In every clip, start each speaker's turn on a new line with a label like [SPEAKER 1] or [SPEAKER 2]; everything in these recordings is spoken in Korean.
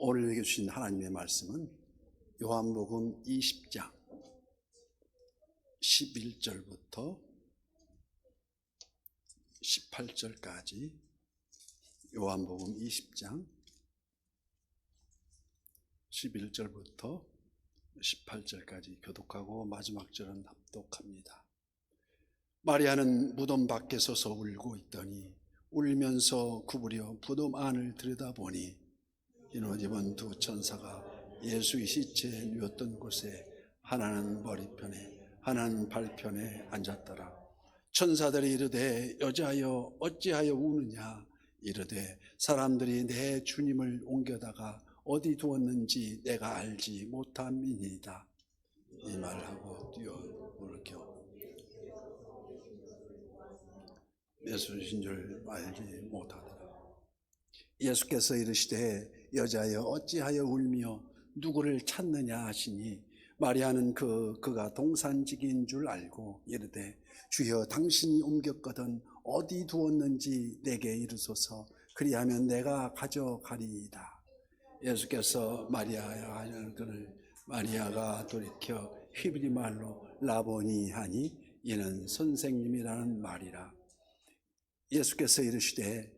[SPEAKER 1] 오늘 읽어 주신 하나님의 말씀은 요한복음 20장 11절부터 18절까지 요한복음 20장 11절부터 18절까지 교독하고 마지막 절은 합독합니다. 마리아는 무덤 밖에 서서 울고 있더니 울면서 구부려 무덤 안을 들여다보니 흰옷 입은 두 천사가 예수의 시체에 누웠던 곳에 하나는 머리편에 하나는 발편에 앉았더라. 천사들이 이르되 여자여 어찌하여 우느냐 이르되 사람들이 내 주님을 옮겨다가 어디 두었는지 내가 알지 못함이니이다. 이 말하고 뛰어 물겨 예수신 줄 알지 못하더라. 예수께서 이르시되 여자여 어찌하여 울며 누구를 찾느냐 하시니 마리아는 그 그가 동산직인 줄 알고 이르되 주여 당신이 옮겼거든 어디 두었는지 내게 이르소서 그리하면 내가 가져가리이다. 예수께서 마리아야 하는 마리아가 돌이켜 히브리 말로 라보니 하니 이는 선생님이라는 말이라. 예수께서 이르시되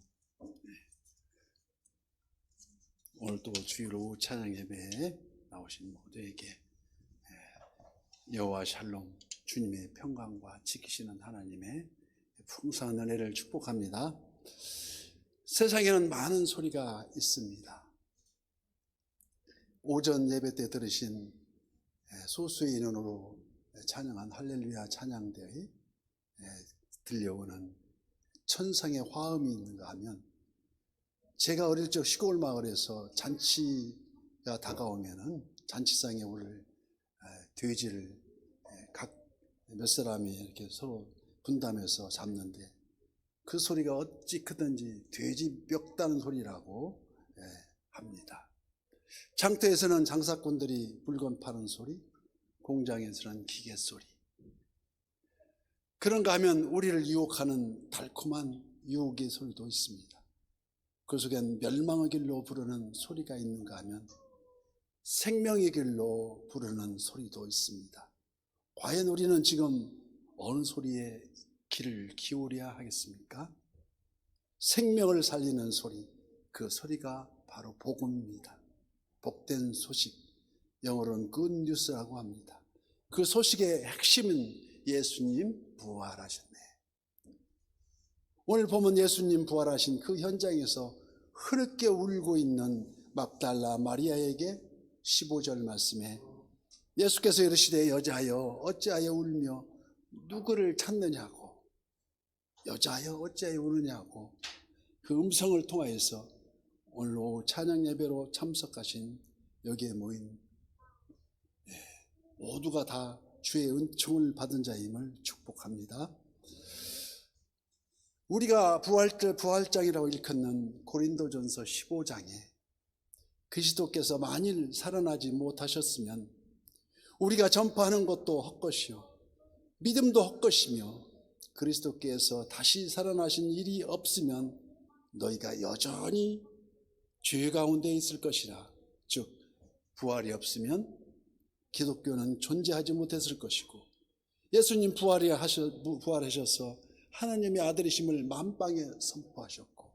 [SPEAKER 1] 오늘도 주일 오후 찬양 예배에 나오신 모두에게 예, 여호와 샬롬 주님의 평강과 지키시는 하나님의 풍성한 은혜를 축복합니다. 세상에는 많은 소리가 있습니다. 오전 예배 때 들으신 예, 소수의 인원으로 찬양한 할렐루야 찬양대에 예, 들려오는 천상의 화음이 있는가 하면 제가 어릴 적 시골 마을에서 잔치가 다가오면은 잔치상에 오를 돼지를 각 몇 사람이 이렇게 서로 분담해서 잡는데 그 소리가 어찌 크든지 돼지 멱다는 소리라고 합니다. 장터에서는 장사꾼들이 물건 파는 소리, 공장에서는 기계 소리. 그런가 하면 우리를 유혹하는 달콤한 유혹의 소리도 있습니다. 그 속엔 멸망의 길로 부르는 소리가 있는가 하면 생명의 길로 부르는 소리도 있습니다. 과연 우리는 지금 어느 소리에 귀를 기울여야 하겠습니까? 생명을 살리는 소리, 그 소리가 바로 복음입니다. 복된 소식, 영어로는 good news라고 합니다. 그 소식의 핵심은 예수님 부활하셨네. 오늘 보면 예수님 부활하신 그 현장에서 흐르게 울고 있는 막달라 마리아에게 15절 말씀에 예수께서 이르시되 여자여 어찌하여 울며 누구를 찾느냐고 여자여 어찌하여 우느냐고 그 음성을 통하여서 오늘 오후 찬양 예배로 참석하신 여기에 모인 예, 모두가 다 주의 은총을 받은 자임을 축복합니다. 우리가 부활절, 부활장이라고 일컫는 고린도전서 15장에 그리스도께서 만일 살아나지 못하셨으면 우리가 전파하는 것도 헛것이요 믿음도 헛것이며 그리스도께서 다시 살아나신 일이 없으면 너희가 여전히 죄 가운데 있을 것이라. 즉 부활이 없으면 기독교는 존재하지 못했을 것이고 예수님 부활이 하셔, 부활하셔서 하나님의 아들이심을 만방에 선포하셨고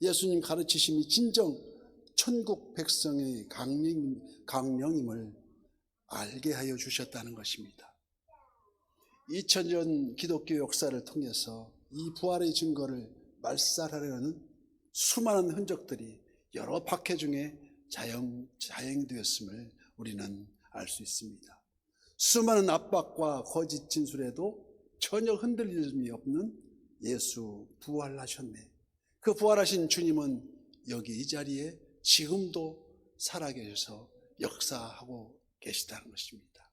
[SPEAKER 1] 예수님 가르치심이 진정 천국 백성의 강령, 강령임을 알게 하여 주셨다는 것입니다. 2000년 기독교 역사를 통해서 이 부활의 증거를 말살하려는 수많은 흔적들이 여러 박해 중에 자영, 자행되었음을 우리는 알 수 있습니다. 수많은 압박과 거짓 진술에도 전혀 흔들림이 없는 예수 부활하셨네. 그 부활하신 주님은 여기 이 자리에 지금도 살아계셔서 역사하고 계시다는 것입니다.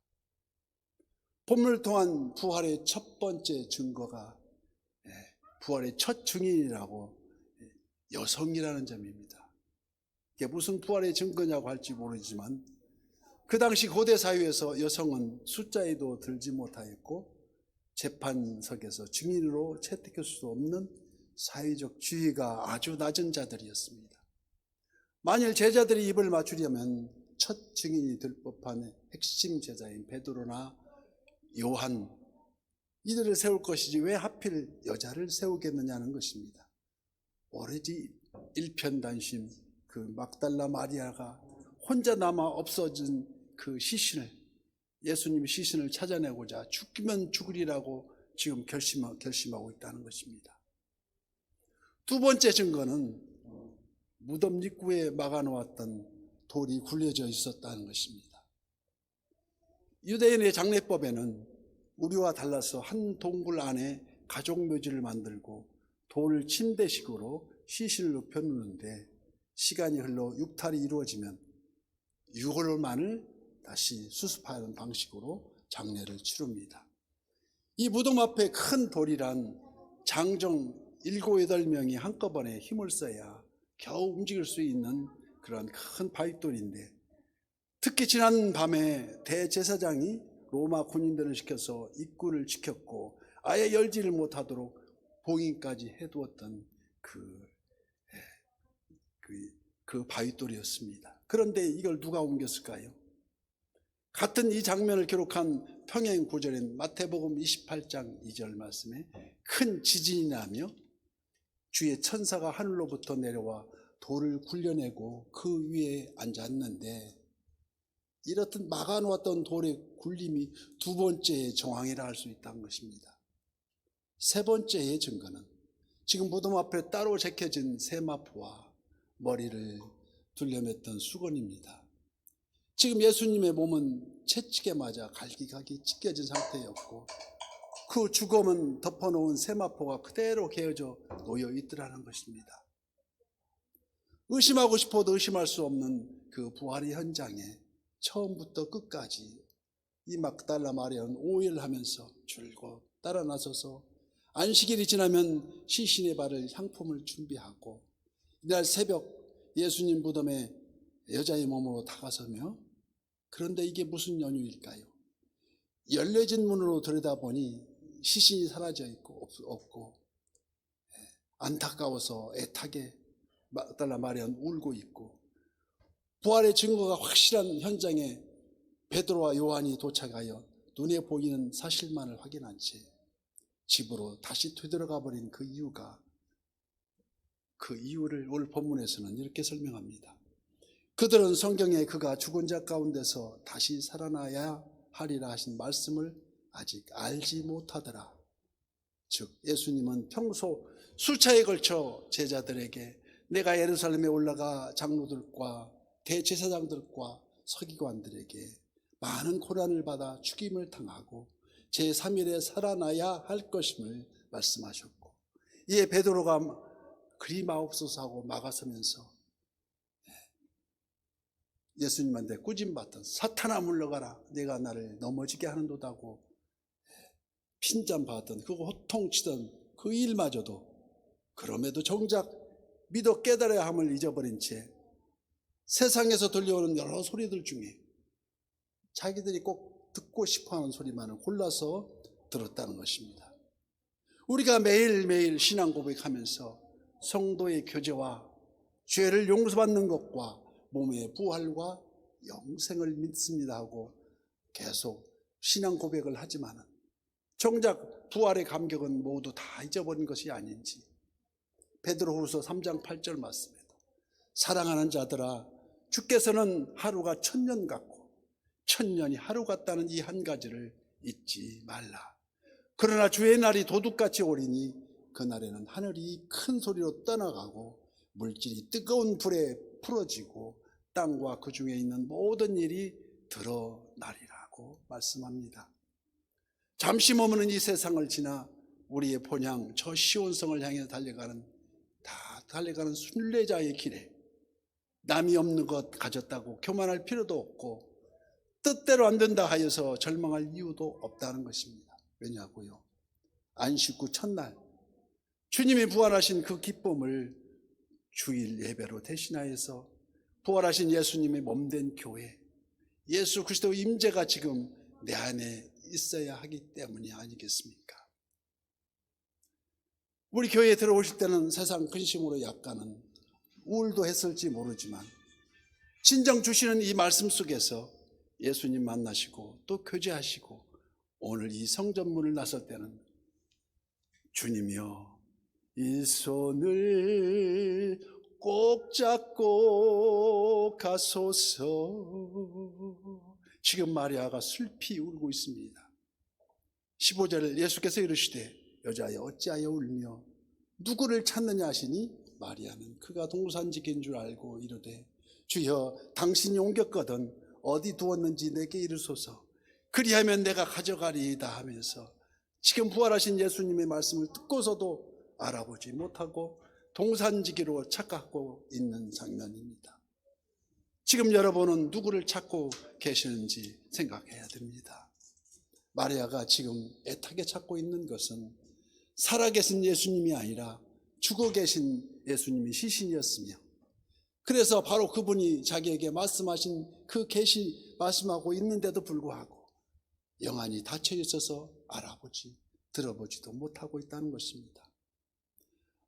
[SPEAKER 1] 본문을 통한 부활의 첫 번째 증거가 예, 부활의 첫 증인이라고 예, 여성이라는 점입니다. 이게 무슨 부활의 증거냐고 할지 모르지만 그 당시 고대 사회에서 여성은 숫자에도 들지 못하였고 재판석에서 증인으로 채택할 수 없는 사회적 지위가 아주 낮은 자들이었습니다. 만일 제자들이 입을 맞추려면 첫 증인이 될 법한 핵심 제자인 베드로나 요한 이들을 세울 것이지 왜 하필 여자를 세우겠느냐는 것입니다. 오로지 일편단심 그 막달라 마리아가 혼자 남아 없어진 그 시신을 예수님이 시신을 찾아내고자 죽기면 죽으리라고 지금 결심, 결심하고 있다는 것입니다. 두 번째 증거는 무덤 입구에 막아놓았던 돌이 굴려져 있었다는 것입니다. 유대인의 장례법에는 우리와 달라서 한 동굴 안에 가족 묘지를 만들고 돌을 침대식으로 시신을 눕혀놓는데 시간이 흘러 육탈이 이루어지면 6월 만을 다시 수습하는 방식으로 장례를 치릅니다. 이 무덤 앞에 큰 돌이란 장정 7, 8명이 한꺼번에 힘을 써야 겨우 움직일 수 있는 그런 큰 바위돌인데 특히 지난 밤에 대제사장이 로마 군인들을 시켜서 입구를 지켰고 아예 열지를 못하도록 봉인까지 해두었던 그, 예, 그, 그 바위돌이었습니다. 그런데 이걸 누가 옮겼을까요? 같은 이 장면을 기록한 평행 구절인 마태복음 28장 2절 말씀에 큰 지진이 나며 주의 천사가 하늘로부터 내려와 돌을 굴려내고 그 위에 앉았는데 이렇듯 막아놓았던 돌의 굴림이 두 번째의 정황이라 할 수 있다는 것입니다. 세 번째의 증거는 지금 무덤 앞에 따로 제껴진 세마포와 머리를 둘러맸던 수건입니다. 지금 예수님의 몸은 채찍에 맞아 갈기갈기 찢겨진 상태였고 그 주검은 덮어놓은 세마포가 그대로 개어져 놓여 있더라는 것입니다. 의심하고 싶어도 의심할 수 없는 그 부활의 현장에 처음부터 끝까지 이 막달라 마리아는 오일 하면서 줄곧 따라 나서서 안식일이 지나면 시신의 발을 향품을 준비하고 이날 새벽 예수님 무덤에 여자의 몸으로 다가서며 그런데 이게 무슨 연유일까요? 열려진 문으로 들여다보니 시신이 사라져 있고 없고 예, 안타까워서 애타게 막달라 마리아는 울고 있고 부활의 증거가 확실한 현장에 베드로와 요한이 도착하여 눈에 보이는 사실만을 확인한 채 집으로 다시 되돌아가 버린 그 이유가 그 이유를 오늘 본문에서는 이렇게 설명합니다. 그들은 성경에 그가 죽은 자 가운데서 다시 살아나야 하리라 하신 말씀을 아직 알지 못하더라. 즉 예수님은 평소 수차에 걸쳐 제자들에게 내가 예루살렘에 올라가 장로들과 대제사장들과 서기관들에게 많은 고난을 받아 죽임을 당하고 제3일에 살아나야 할 것임을 말씀하셨고 이에 베드로가 그리 마옵소서 하고 막아서면서 예수님한테 꾸짐받던 사탄아 물러가라 내가 나를 넘어지게 하는도다고 핀잔 받던 그거 호통치던 그 일마저도 그럼에도 정작 믿어 깨달아야 함을 잊어버린 채 세상에서 들려오는 여러 소리들 중에 자기들이 꼭 듣고 싶어하는 소리만을 골라서 들었다는 것입니다. 우리가 매일매일 신앙 고백하면서 성도의 교제와 죄를 용서받는 것과 몸의 부활과 영생을 믿습니다 하고 계속 신앙 고백을 하지만은 정작 부활의 감격은 모두 다 잊어버린 것이 아닌지 베드로후서 3장 8절 맞습니다. 사랑하는 자들아 주께서는 하루가 천년 같고 천년이 하루 같다는 이 한 가지를 잊지 말라. 그러나 주의 날이 도둑같이 오리니 그날에는 하늘이 큰 소리로 떠나가고 물질이 뜨거운 불에 풀어지고 땅과 그 중에 있는 모든 일이 드러나리라고 말씀합니다. 잠시 머무는 이 세상을 지나 우리의 본향 저 시온성을 향해 달려가는 다 달려가는 순례자의 길에 남이 없는 것 가졌다고 교만할 필요도 없고 뜻대로 안 된다 하여서 절망할 이유도 없다는 것입니다. 왜냐고요? 안식 후 첫날 주님이 부활하신 그 기쁨을 주일 예배로 대신하여서 부활하신 예수님의 몸된 교회 예수 그리스도 임재가 지금 내 안에 있어야 하기 때문이 아니겠습니까? 우리 교회에 들어오실 때는 세상 근심으로 약간은 우울도 했을지 모르지만 진정 주시는 이 말씀 속에서 예수님 만나시고 또 교제하시고 오늘 이 성전문을 나설 때는 주님이여 이 손을 꼭 잡고 가소서. 지금 마리아가 슬피 울고 있습니다. 15절 예수께서 이르시되 여자여 어찌하여 울며 누구를 찾느냐 하시니 마리아는 그가 동산지기인 줄 알고 이르되 주여 당신이 옮겼거든 어디 두었는지 내게 이르소서. 그리하면 내가 가져가리이다 하면서 지금 부활하신 예수님의 말씀을 듣고서도 알아보지 못하고 동산지기로 착각하고 있는 장면입니다. 지금 여러분은 누구를 찾고 계시는지 생각해야 됩니다. 마리아가 지금 애타게 찾고 있는 것은 살아계신 예수님이 아니라 죽어 계신 예수님이 시신이었으며 그래서 바로 그분이 자기에게 말씀하신 그 계시 말씀하고 있는데도 불구하고 영안이 닫혀 있어서 알아보지 들어보지도 못하고 있다는 것입니다.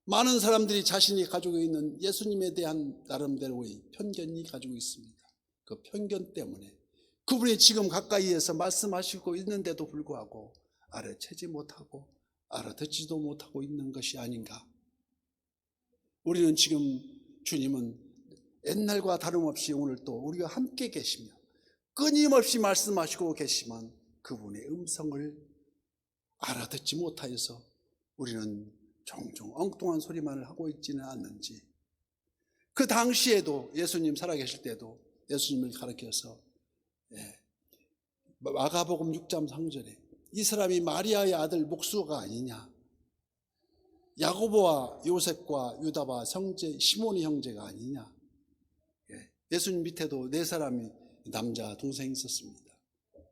[SPEAKER 1] 많은 사람들이 자신이 가지고 있는 예수님에 대한 나름대로의 편견이 가지고 있습니다. 그 편견 때문에 그분이 지금 가까이에서 말씀하시고 있는데도 불구하고 알아채지 못하고 알아듣지도 못하고 있는 것이 아닌가. 우리는 지금 주님은 옛날과 다름없이 오늘 또 우리가 함께 계시며 끊임없이 말씀하시고 계시만 그분의 음성을 알아듣지 못하여서 우리는 종종 엉뚱한 소리만을 하고 있지는 않는지. 그 당시에도 예수님 살아계실 때도 예수님을 가르쳐서 예, 마가복음 6장 3절에 이 사람이 마리아의 아들 목수가 아니냐. 야고보와 요셉과 유다와 성제 시몬의 형제가 아니냐. 예, 예수님 밑에도 네 사람이 남자 동생이 있었습니다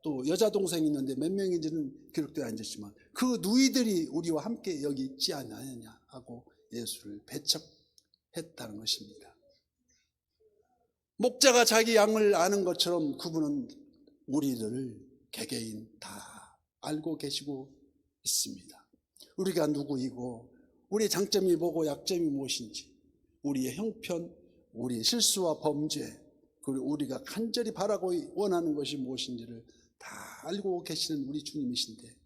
[SPEAKER 1] 또 여자 동생이 있는데 몇 명인지는 기록되어 앉았지만 그 누이들이 우리와 함께 여기 있지 않느냐 하고 예수를 배척했다는 것입니다. 목자가 자기 양을 아는 것처럼 그분은 우리를 개개인 다 알고 계시고 있습니다. 우리가 누구이고 우리의 장점이 뭐고 약점이 무엇인지 우리의 형편, 우리의 실수와 범죄 그리고 우리가 간절히 바라고 원하는 것이 무엇인지를 다 알고 계시는 우리 주님이신데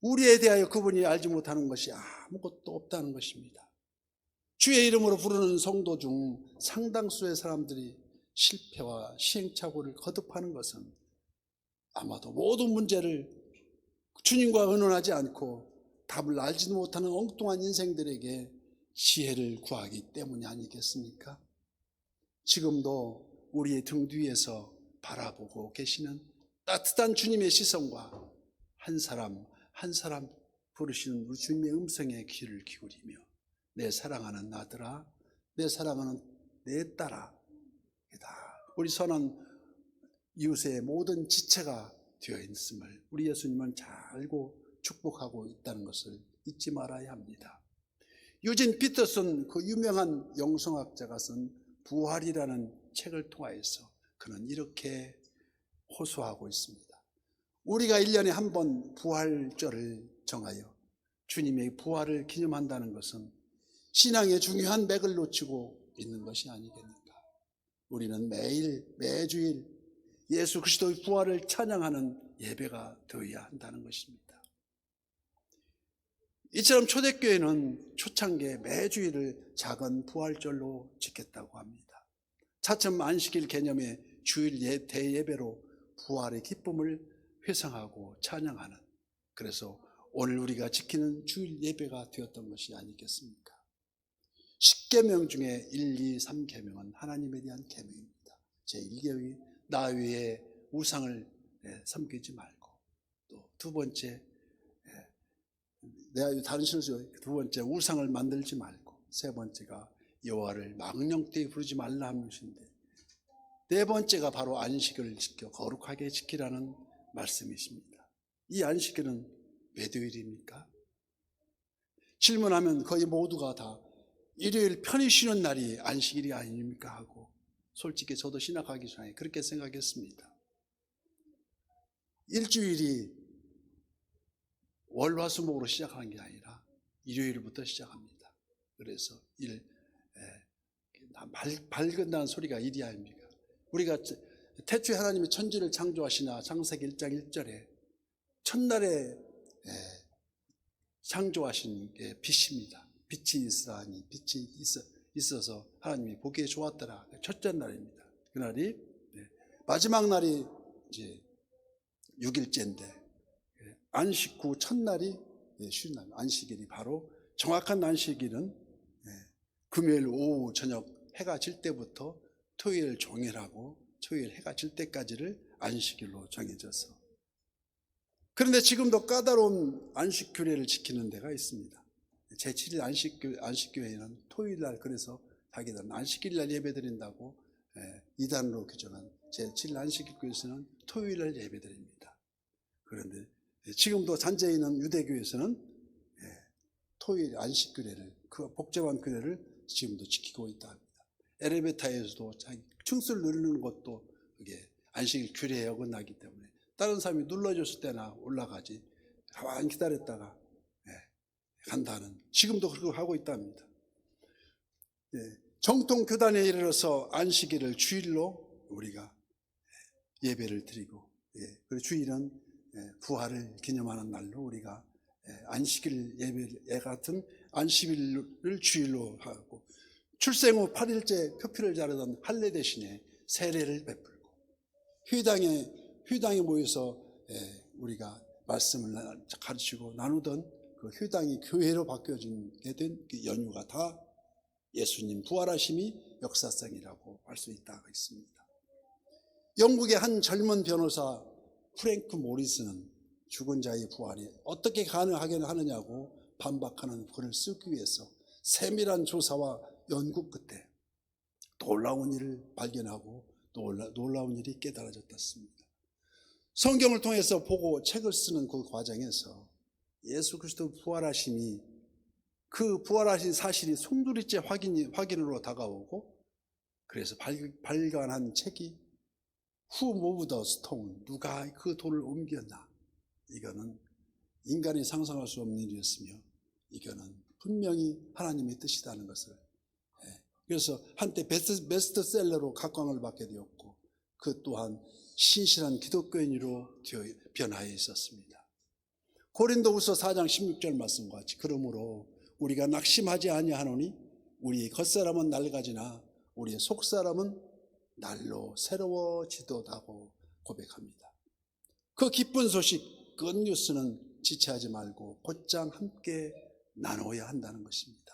[SPEAKER 1] 우리에 대하여 그분이 알지 못하는 것이 아무것도 없다는 것입니다. 주의 이름으로 부르는 성도 중 상당수의 사람들이 실패와 시행착오를 거듭하는 것은 아마도 모든 문제를 주님과 의논하지 않고 답을 알지도 못하는 엉뚱한 인생들에게 지혜를 구하기 때문이 아니겠습니까? 지금도 우리의 등 뒤에서 바라보고 계시는 따뜻한 주님의 시선과 한 사람 한 사람 부르시는 우리 주님의 음성에 귀를 기울이며 내 사랑하는 아들아 내 사랑하는 내 딸아 우리 선한 이웃의 모든 지체가 되어 있음을 우리 예수님은 잘 알고 축복하고 있다는 것을 잊지 말아야 합니다. 유진 피터슨 그 유명한 영성학자가 쓴 부활이라는 책을 통하여서 그는 이렇게 호소하고 있습니다. 우리가 1년에 한 번 부활절을 정하여 주님의 부활을 기념한다는 것은 신앙의 중요한 맥을 놓치고 있는 것이 아니겠는가. 우리는 매일, 매주일 예수 그리스도의 부활을 찬양하는 예배가 되어야 한다는 것입니다. 이처럼 초대교회는 초창기에 매주일을 작은 부활절로 지켰다고 합니다. 차츰 안식일 개념의 주일 예, 대예배로 부활의 기쁨을 회상하고 찬양하는 그래서 오늘 우리가 지키는 주일 예배가 되었던 것이 아니겠습니까? 10계명 중에 1, 2, 3계명은 하나님에 대한 계명입니다. 제1계명이 나 외에 우상을 예, 섬기지 말고 또 두 번째 예, 내가 다른 신수 두 번째 우상을 만들지 말고 세 번째가 여호와를 망령되이 부르지 말라 하는 것인데 네 번째가 바로 안식을 지켜 거룩하게 지키라는 말씀이십니다. 이 안식일은 매도일입니까? 질문하면 거의 모두가 다 일요일 편히 쉬는 날이 안식일이 아닙니까 하고 솔직히 저도 신학하기 전에 그렇게 생각했습니다. 일주일이 월화수목으로 시작하는 게 아니라 일요일부터 시작합니다. 그래서 일 에, 밝, 밝은다는 소리가 일이 아닙니까? 우리가 태초에 하나님이 천지를 창조하시나 창세기 1장 1절에 첫날에 에, 창조하신 게 빛입니다. 빛이 있으라니 빛이 있어, 있어 서 하나님이 보기에 좋았더라. 첫째 날입니다. 그날이 네. 마지막 날이 이제 6일째인데 예, 안식 후 첫날이 예, 쉬는 날 안식일이 바로 정확한 안식일은 예, 금요일 오후 저녁 해가 질 때부터 토요일 종일하고 토요일 해가 질 때까지를 안식일로 정해져서 그런데 지금도 까다로운 안식 규례를 지키는 데가 있습니다. 제7일 안식, 안식교회는 토요일 날 그래서 자기들은 안식일 날 예배 드린다고 예, 이단으로 규정한 제7일 안식교회에서는 토요일 날 예배 드립니다. 그런데 지금도 잔재에 있는 유대교에서는 예, 토요일 안식 규례를 그 복잡한 규례를 지금도 지키고 있다. 엘리베이터에서도 자기 층수를 누르는 것도 그게 안식 규례에 어긋나기 때문에 다른 사람이 눌러줬을 때나 올라가지 가만히 기다렸다가 예, 간다는 지금도 그렇게 하고 있답니다. 예, 정통 교단에 이르러서 안식일을 주일로 우리가 예배를 드리고 예, 그리고 주일은 예, 부활을 기념하는 날로 우리가 예, 안식일 예배 같은 안식일을 주일로 하고 출생 후 8일째 표피를 자르던 할례 대신에 세례를 베풀고 회당에 회당에 모여서 예, 우리가 말씀을 가르치고 나누던 그 회당이 교회로 바뀌어지게 된 그 연유가 다 예수님 부활하심이 역사성이라고 할 수 있다고 있습니다. 영국의 한 젊은 변호사 프랭크 모리스는 죽은 자의 부활이 어떻게 가능하게 하느냐고 반박하는 글을 쓰기 위해서 세밀한 조사와 연구 끝에 놀라운 일을 발견하고 놀라, 놀라운 일이 깨달아졌습니다. 성경을 통해서 보고 책을 쓰는 그 과정에서 예수 그리스도 부활하심이 그 부활하신 사실이 송두리째 확인, 확인으로 다가오고 그래서 발, 발간한 책이 Who moved the stone? 누가 그 돌을 옮겼나? 이거는 인간이 상상할 수 없는 일이었으며 이거는 분명히 하나님의 뜻이라는 것을 예. 그래서 한때 베스트, 베스트셀러로 각광을 받게 되었고 그 또한 신실한 기독교인으로 변화해 있었습니다. 고린도후서 4장 16절 말씀과 같이 그러므로 우리가 낙심하지 아니하노니 우리의 겉사람은 낡아지나 우리의 속사람은 날로 새로워지도다고 고백합니다. 그 기쁜 소식, 그 뉴스는 지체하지 말고 곧장 함께 나눠야 한다는 것입니다.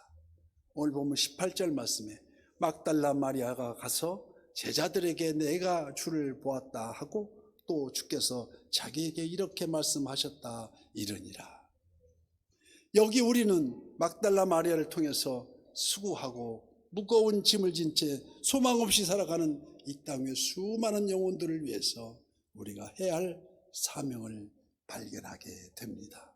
[SPEAKER 1] 오늘 보면 18절 말씀에 막달라 마리아가 가서 제자들에게 내가 주를 보았다 하고 또 주께서 자기에게 이렇게 말씀하셨다 이러니라. 여기 우리는 막달라 마리아를 통해서 수고하고 무거운 짐을 진 채 소망 없이 살아가는 이 땅의 수많은 영혼들을 위해서 우리가 해야 할 사명을 발견하게 됩니다.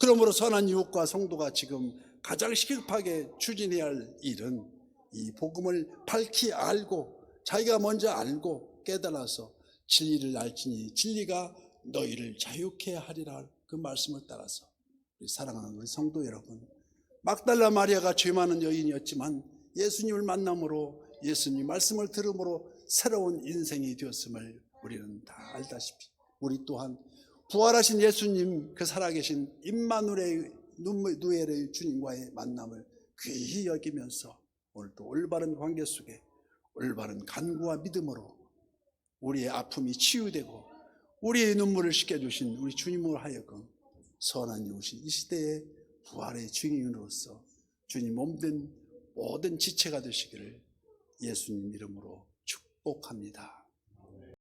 [SPEAKER 1] 그러므로 선한 유혹과 성도가 지금 가장 시급하게 추진해야 할 일은 이 복음을 밝히 알고 자기가 먼저 알고 깨달아서 진리를 알지니 진리가 너희를 자유케 하리라 그 말씀을 따라서 우리 사랑하는 우리 성도 여러분 막달라 마리아가 죄 많은 여인이었지만 예수님을 만남으로 예수님 말씀을 들음으로 새로운 인생이 되었음을 우리는 다 알다시피 우리 또한 부활하신 예수님 그 살아계신 임마누엘의 누엘의 주님과의 만남을 귀히 여기면서 오늘도 올바른 관계 속에 올바른 간구와 믿음으로 우리의 아픔이 치유되고 우리의 눈물을 씻겨주신 우리 주님으로 하여금 선한 이웃이 이 시대의 부활의 증인으로서 주님 몸된 모든 지체가 되시기를 예수님 이름으로 축복합니다.